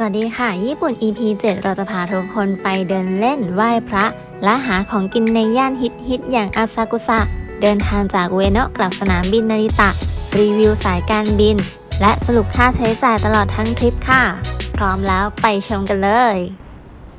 สวัสดีค่ะ ญี่ปุ่น EP 7 เราจะพาทุกคนไปเดินเล่นไหว้พระ และหาของกินในย่านฮิตฮิตอย่างอาซากุสะ เดินทางจากเวโนะกลับสนามบินนาริตะ รีวิวสายการบิน และสรุปค่าใช้จ่ายตลอดทั้งทริปค่ะ พร้อมแล้วไปชมกันเลย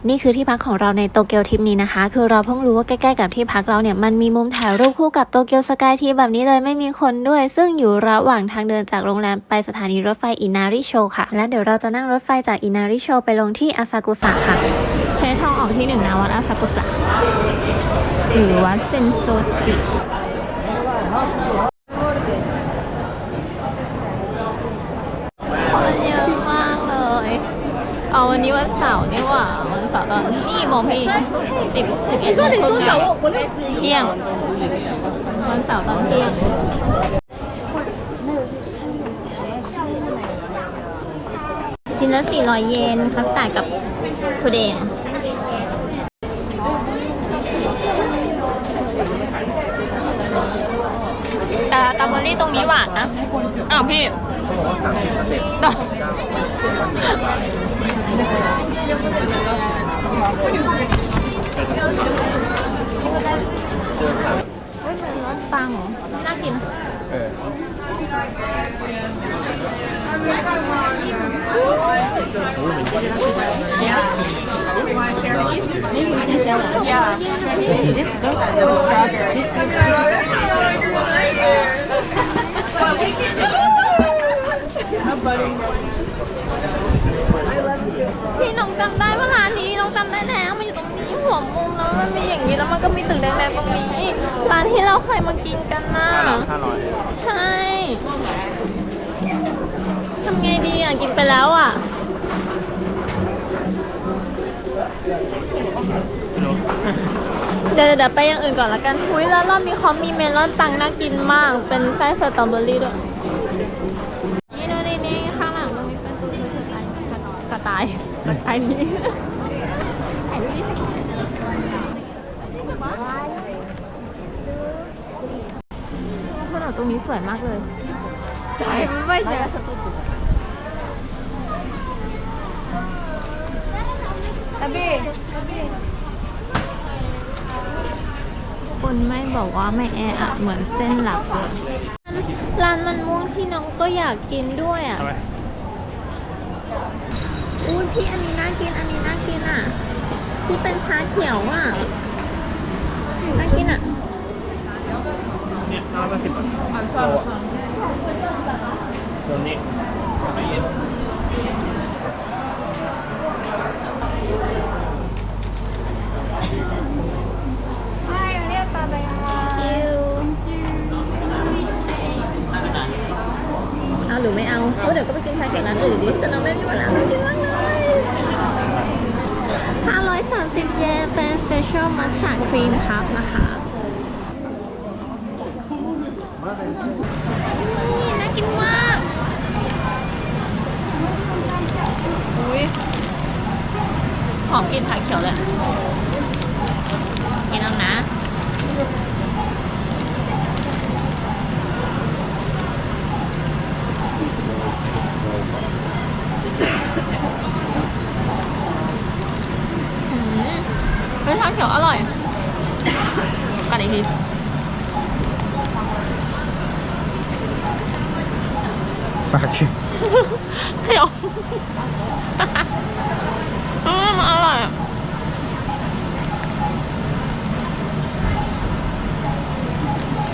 นี่คือที่พักของเราในโตเกียวทริปนี้นะคะ คือเราเพิ่งรู้ว่าใกล้ๆกับที่พักเราเนี่ยมันมีมุมถ่ายรูปคู่กับโตเกียวสกายทีแบบนี้เลยไม่มีคนด้วย ซึ่งอยู่ระหว่างทางเดินจากโรงแรมไปสถานีรถไฟอินาริโชค่ะ และเดี๋ยวเราจะนั่งรถไฟจากอินาริโชไปลงที่อาซากุสะค่ะ ใช้ทองออกที่หนึ่งนะวัดอาซากุสะหรือวัดเซนโซจิคนเยอะมากเลยเอาวันนี้วันเสาร์นี่ห โมงพี่สิบสิบเอ็ดโมงครึ่งนะเที่ยงวันเสาร์ตอนเที่ยงชิ้นละ400 เยนคัสตาร์ดกับทุเดงแต่ตาเบอรี่ตรงนี้หวานนะ อ้าวพี่ต่อ เฮ้ยมันรสปังเหรอน่ากินเออพี่น้องจำได้ว่าร้านนี้น้อง จำได้แล้วมันอยู่ตรงนี้หัวมุมแล้วมันมีอย่างนี้แล้วมันก็มีตึกแดงๆตรงนี้ร้านที่เราเคยมากินกันน่ะห้าร้อยใช่ทำไงดีอะกินไปแล้วอะไม่รู้เดี๋ยวเดี๋ยวไปอย่างอื่นก่อนละกันอุ้ยแล้วรอบนี้เขามีเมลอนปังน่ากินมาก เป็นไส้สตรอเบอรี่ด้วยนี่ดูนี่นี่ข้างหลังตรงนี้เป็นตัวสไตล์สไตล์สไตล์นี้ถ่าย รูปดิถนนตรงนี้สวยมากเลยคนไม่บอกว่าไม่แออัดเหมือนเส้นหลักเลยร้านมันม่วงที่น้องก็อยากกินด้วยอะ ทำไม อุ้ยพี่อันนี้น่ากิน อันนี้น่ากินอะ ที่เป็นชาเขียวอะน่ากินอะเนี่ยห้าร้อยสิบบาทโลอะตัวนี้ไม่เย็นเอาหรือไม่เอาเพราะเดี๋ยวก็ไปกินชาเขียวร้านอื่นดิจะน้องเล่นอยู่แล้วน่ากินมากเลย530 เยน เป็น special matcha cream ครับนะคะนี่น่ากินมากอุ้ยหอมกลินชาเขียวเลยกินแล้วนะ อืมเฮ้ยชาเขียวอร่อยกันอีกทีปากเขียวอืมอร่อยอะ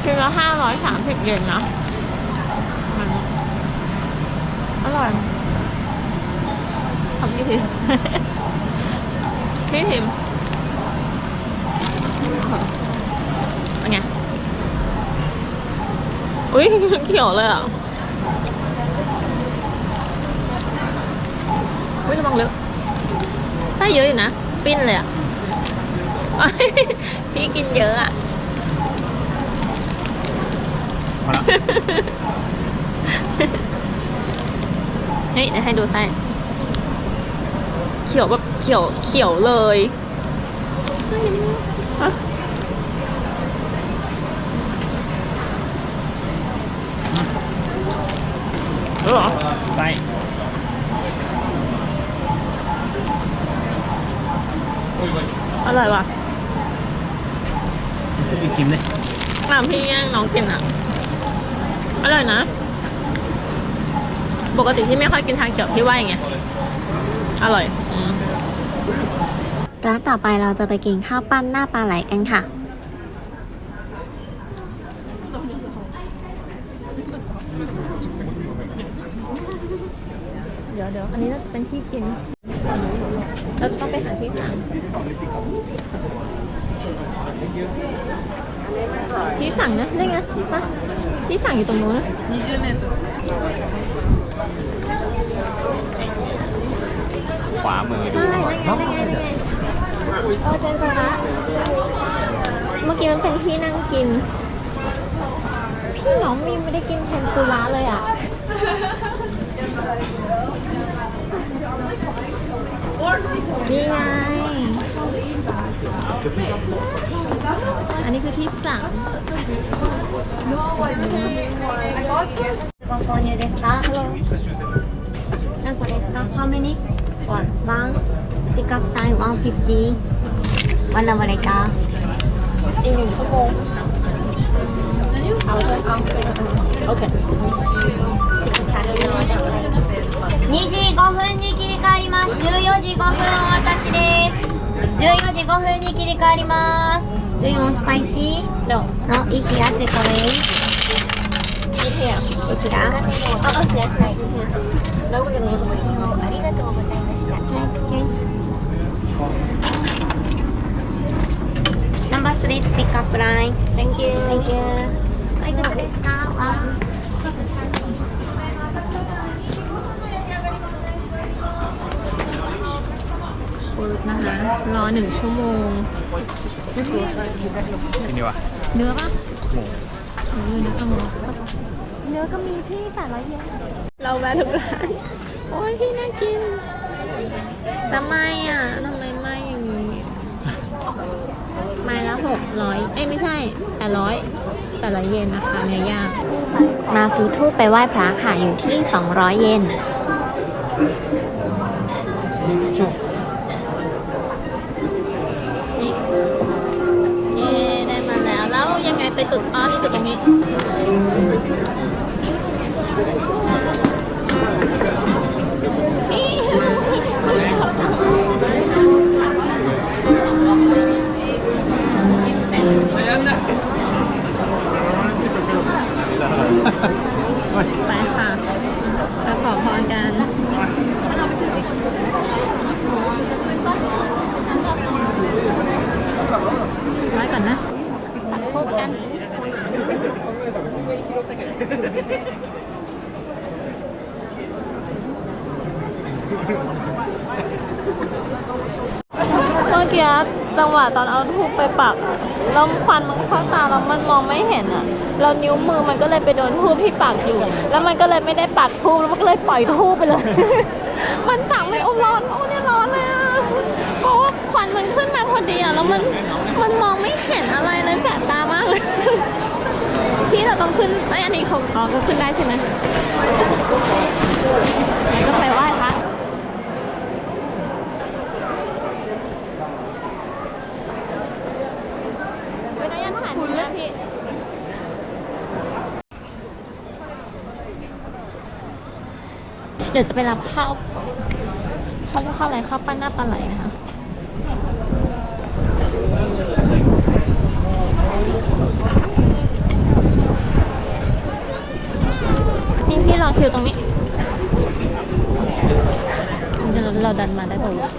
คิวละห้าร้อยสามสิบเยนนะมันอร่อยทำยี่ทีพี่ทิม เป็นไง อุ้ยเขียวเลยอะอุ้ยระวังเลอะไส้เยอะอยู่นะ ปิ้นเลยอะ พี่กินเยอะอะพอละนี่เดี๋ยวให้ดูไส้เขียวแบบเขียวเขียวเลยฮะ เออเหรอไส้ อร่อยว่ะ จะกินกินเลย น้ำพี่แย่งน้องกินอะ อร่อยนะ ปก ติที่ไม่ค่อยกินทางเขียวพี่ว่าอย่างไงอร่อยอืมร้านต่อไปเราจะไปกินข้าวปั้นหน้าปลาไหลกันค่ะ เดี๋ยวเดี๋ยวอันนี้น่าจะเป็นที่กิน เราจะต้องไปหาที่สั่งที่สั่งนะได้ไงปะที่สั่งอยู่ตรงนู้น ขวามือดูใช่หน่อยนั่ไงนั่นไงนั่ไงโอ้เจนจระเมื่อกี้มันเป็นที่นั่งกิน พี่น้องมีไม่ได้กินเทนปุระเลยอะ นี่ไง อันนี้คือที่สั่งบางคนอยู่เด็กตาฮัลโหลนั่งกดเด็กตา how many One. One. Pick up time 150. One hour later. อีกหนึ่งชั่วโมง เอาเลยเอาโอเค 25分に切り替わります。14時5分お渡しです。14時5分に切り替わります。Do you want spicy? no No, いいひらってこれ。いい นี่เทีย ひら。 เอาเอาเสียใส่นี่เทียแล้วก็อย่างนี้ ありがとうございまし yeah, change, change. Number three pick up line. Thank you. Thank you. ไปกันเลยก้าวอะ เวิร์นะคะ รอหนึ่งชั่วโมง กินดีกว่เนื้อปะหมูเออเนื้อกระหมูเนื้อก็มีที่แปดร้อยเยนเราแวะทุกร้าน โอ้ยที่น่ากิน แต่ไม่อะทำไมไม่อย่างนี้ไม้ละหกร้อยเอ้ยไม่ใช่แปดร้อยแปดร้อยเยนนะคะเนื้อย่างมาซื้อทูบไปไหว้พระค่ะอยู่ที่200เยนจุ๊บนี่เย้ได้มาแล้ว แล้วยังไงไปจุดอ๋อนี่จุดตรงนี้ ไว้ก่อนนะตัดพบกันเมื่อกี้จังหวะตอนเอาทูบไปปักอะแล้วควันมันเข้าตาแล้วมันมองไม่เห็นอะแล้วนิ้วมือมันก็เลยไปโดนทูบที่ปักอยู่ แล้วมันก็เลยไม่ได้ปักทูบแล้วมันก็เลยปล่อยทูบไปเลย มันสั่งไม่อ้ร้อนโอ้เนี่ย ควันมันขึ้นมาพอดีอะแล้วมันมันมองไม่เห็นอะไรเลยแสบตามากเลย พี่เราต้องขึ้นไอ้อันนี้เขาอ๋อก็ขึ้นได้ใช่ไหมงั้นก็ไปไหว้พระไปได้ยันผ่านคุณแล้วพี่เดี๋ยวจะไปรับข้าวเขาเรียกข้าวอะไรข้าวปั้นหน้าปลาไหลนะคะ ที่รอคิวตรงนี้ เราดันมาได้ป่าวะ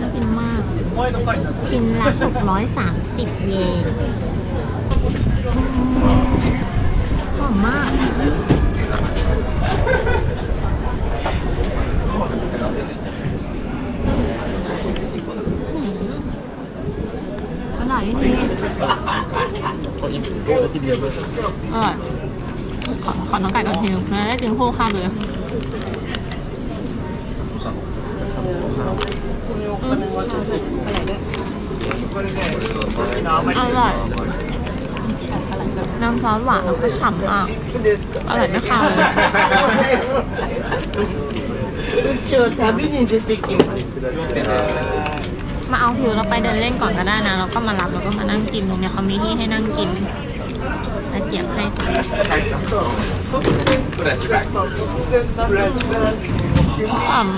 น่ากินมาก ชิ้นละ 630 เยนหอมมาก อร่อยที่นี่อร่อยขอขอน้องไก่ก่อนทีนึงแล้วได้กินคู่ข้าวเลยอร่อย น้ำซอสหวานแล้วก็ฉ่ำมาก อร่อยไม่คาวเลย ちを旅に出てきました มาเอาผิวเราไปเดินเล่นก่อนก็ได้นะแล้วก็มารับแล้วก็มานั่งกินตรงเนี้ยเขามีที่ให้นั่งกินตะเกียบให้อ่ำ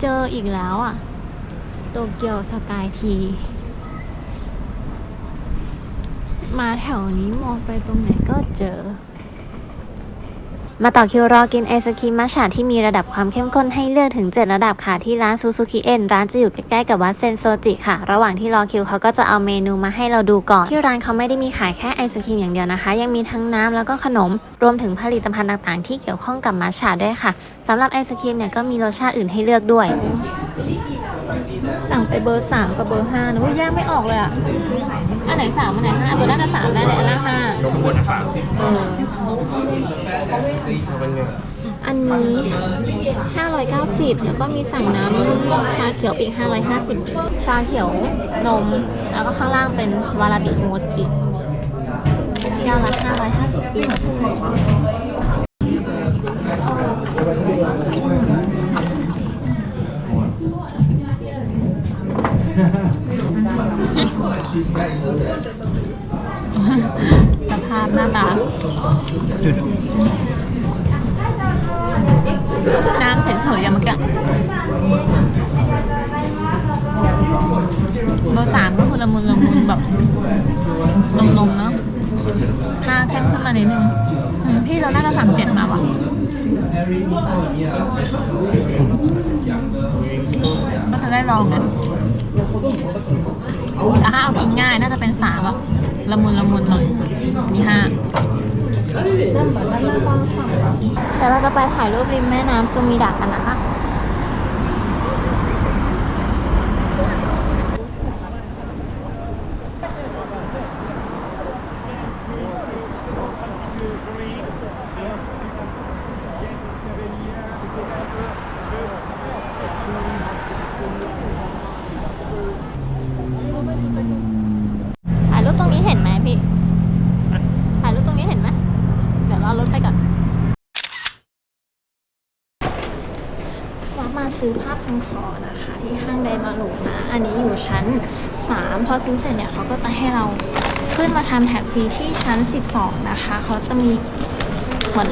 เจออีกแล้วอะ โตเกียวสกายที มาแถวนี้มองไปตรงไหนก็เจอ มาต่อคิวรอกินไอศครีมมัชฉะที่มีระดับความเข้มข้นให้เลือกถึง 7 ระดับค่ะ ที่ร้านซูซูกิเอ็นร้านจะอยู่ใกล้ๆกับวัดเซนโซจิค่ะ ระหว่างที่รอคิวเขาก็จะเอาเมนูมาให้เราดูก่อน ที่ร้านเขาไม่ได้มีขายแค่ไอศครีมอย่างเดียวนะคะ ยังมีทั้งน้ำแล้วก็ขนม รวมถึงผลิตภัณฑ์ต่างๆ ที่เกี่ยวข้องกับมัชฉะด้วยค่ะสำหรับไอศครีมเนี่ยก็มีรสชาติอื่นให้เลือกด้วย สั่งไปเบอร์สามกับเบอร์ห้านะว่าแยกไม่ออกเลยอะ อันไหนสามอันไหนห้าเบอร์น่าจะสามได้แหละอันน่าห้า นมบนฝาเออ เป็นไงอันนี้ 590 แล้วก็มีสั่งน้ำชาเขียวอีก 550 ชาเขียวนม แล้วก็ข้างล่างเป็นวาราบิโมจิแก้วละ550อีก สภาพหน้าตา น้ำเฉยๆอย่างเมื่อกี้เบอร์สามก็คือละมุนละมุนแบบนมๆเนอะหน้าเข้มขึ้นมานิดนึงอืมพี่เราน่าจะสั่งเจ็ดมาว่ะก็จะได้ลองกัน แต่ถ้าเอากินง่ายน่าจะเป็นสามแบบละมุนละมุนหน่อยอันนี้ห้าแต่เราจะไปถ่ายรูปริมแม่น้ำซูมิดะกันนะคะ ถ่ายรูปตรงนี้เห็นไหมพี่ ถ่ายรูปตรงนี้เห็นไหม เดี๋ยวเรารถไปก่อนว่ามา ซื้อผ้าพันคอนะคะ ที่ห้างไดมารุนะ อันนี้อยู่ชั้น 3 พอซื้อเสร็จเนี่ยเขาก็จะให้เราขึ้นมาทำแท็กฟรีที่ชั้น 12 นะคะเขาจะมีเหมือน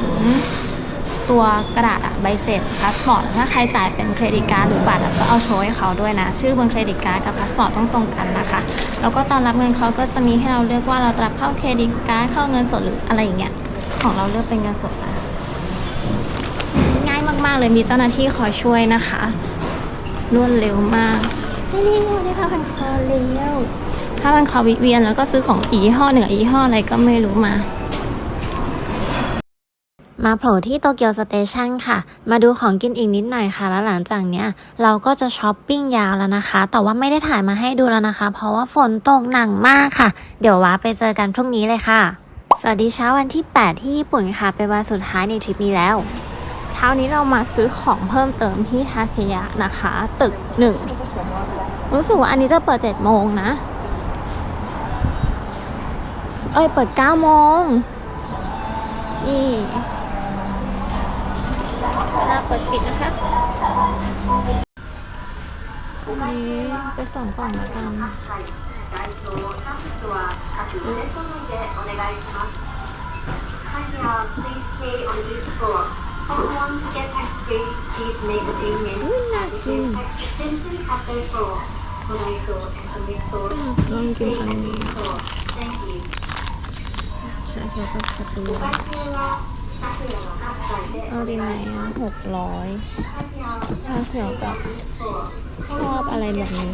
ตัวกระดาษอะใบเสร็จพาสปอร์ตถ้าใครจ่ายเป็นเครดิตการ์ดหรือบัตรอะก็เอาโชว์ให้เขาด้วยนะ ชื่อบนเครดิตการ์ดกับพาสปอร์ตต้องตรงกันนะคะ แล้วก็ตอนรับเงินเขาก็จะมีให้เราเลือกว่าเราจะรับเข้าเครดิตการ์ดเข้าเงินสดหรืออะไรอย่างเงี้ยของเราเลือกเป็นเงินสดนะ มาก ๆ เลยมีเจ้าหน้าที่คอยช่วยนะคะรวดเร็วมากนี่นี่ได้ผ้าพันคอเร็วผ้าพันคอวิเวียนแล้วก็ซื้อของอียี่ห้อหนึ่งกับอียี่ห้ออะไรก็ไม่รู้มามาโผล่ที่โตเกียวสเตชันค่ะ มาดูของกินอีกนิดหน่อยค่ะ แล้วหลังจากเนี้ยเราก็จะช้อปปิ้งยาวแล้วนะคะ แต่ว่าไม่ได้ถ่ายมาให้ดูแล้วนะคะ เพราะว่าฝนตกหนักมากค่ะ เดี๋ยวว้าไปเจอกันพรุ่งนี้เลยค่ะ สวัสดีเช้าวันที่ 8 ที่ญี่ปุ่นค่ะ เป็นวันสุดท้ายในทริปนี้แล้วเช้านี้เรามาซื้อของเพิ่มเติมที่ทาเคยะนะคะ ตึกหนึ่งรู้สึกว่าอันนี้จะเปิด7โมงนะ เอ้ย เปิด9โมงนี่เวลาเปิดปิดนะคะอันนี้ไปส่งกล่องแล้วกันอุ้ยน่ากิน ลองกินอันนี้ชาเขียวกับสตูเอาดีไหมอะหกร้อยชาเขียวกับชอบอะไรแบบนี้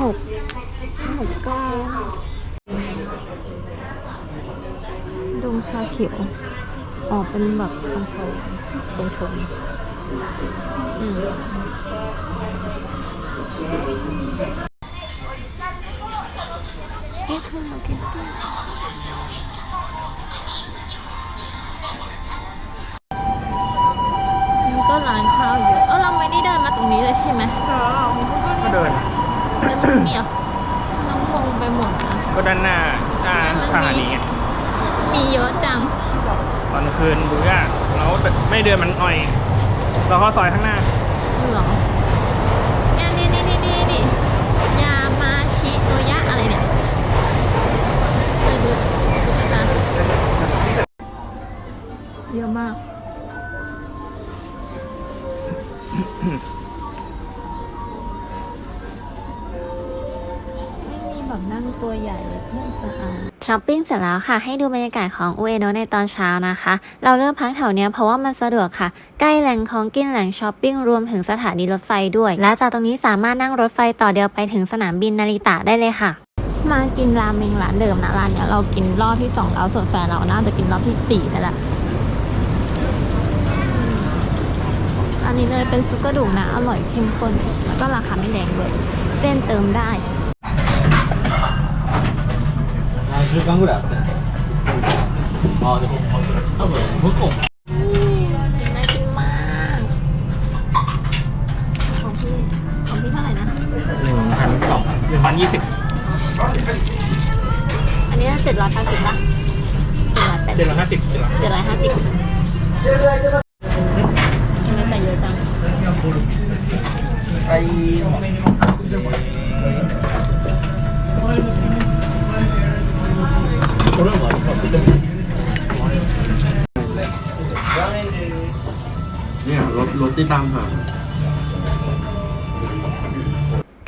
หกหกเก้าดมชาเขียว ออกเป็นแบบคำโซชมชมอืมเอ๊ะคือมาเก็ตติ้งมันก็ร้านข้าวอยู่เออเราไม่ได้เดินมาตรงนี้เลยใช่ไหมก็เดินเดินมาเดียวน้องงงไปหมดนะก็ด้านหน้าหน้าสถานีไงมีเยอะจัง ตอนกลางคืนดูยากแล้วไม่เดินมันหน่อย เราเข้าซอยข้างหน้าเหรอเนี่ยนี่นี่นี่นี่นี่ยามาชิโนยะอะไรเนี่ยเคยดูดูกันนะเยอะมาก ไม่มีแบบนั่งตัวใหญ่เลยเพื่อนจะเอา ช้อปปิ้งเสร็จแล้วค่ะ ให้ดูบรรยากาศของอุเอโนะในตอนเช้านะคะ เราเลือกพักแถวเนี้ยเพราะว่ามันสะดวกค่ะ ใกล้แหล่งของกินแหล่งช้อปปิ้งรวมถึงสถานีรถไฟด้วย และจากตรงนี้สามารถนั่งรถไฟต่อเดียวไปถึงสนามบินนาริตะได้เลยค่ะ มากินราเมงร้านเดิมนะร้านเนี้ยเรากินรอบที่สองแล้วส่วนแฟนเราน่าจะกินรอบที่สี่นั่นแหละอันนี้เลยเป็นซุปกระดูกนะอร่อยเข้มข้นแล้วก็ราคาไม่แรงเลยเส้นเติมได้ 十番ぐらいあったよねああでもของพี่ ของพี่เท่าไหร่นะ หนึ่งพันสองหนึ่งพันยี่สิบอันนี้เจ็ดร้อยแปดสิบป่ะเจ็ดร้อยแปดเจ็ดร้อยห้าสิบเจ็ดร้อยห้าสิบไม่ใส่เยอะจัง ไป เนี่ยรถรถที่ตามหา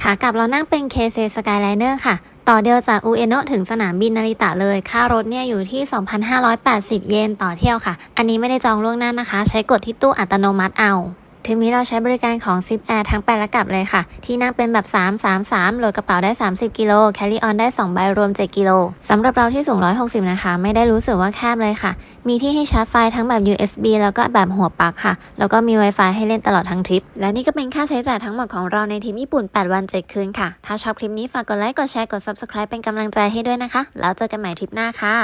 ขากลับเรานั่งเป็น KC Skyliner ค่ะ ต่อเดียวจากอุเอโนะถึงสนามบินนาริตะเลย ค่ารถเนี่ยอยู่ที่ 2,580 เยนต่อเที่ยวค่ะ อันนี้ไม่ได้จองล่วงหน้านะคะ ใช้กดที่ตู้อัตโนมัติเอา ทีนี้เราใช้บริการของ Zip Air ทั้งไปและกลับเลยค่ะ ที่นั่งเป็นแบบ 333โหลดกระเป๋าได้ 30 กิโล Carry on ได้ 2 ใบรวม 7 กิโลสำหรับเราที่สูง 160 นะคะ ไม่ได้รู้สึกว่าแคบเลยค่ะ มีที่ให้ชาร์จไฟทั้งแบบ USB แล้วก็แบบหัวปลั๊กค่ะ แล้วก็มี Wi-Fi ให้เล่นตลอดทั้งทริป และนี่ก็เป็นค่าใช้จ่ายทั้งหมดของเราในทริปญี่ปุ่น 8 วัน 7 คืนค่ะ ถ้าชอบคลิปนี้ฝากกดไลค์ กดแชร์ กด Subscribe เป็นกำลังใจให้ด้วยนะคะ แล้วเจอกันใหม่ทริปหน้าค่ะ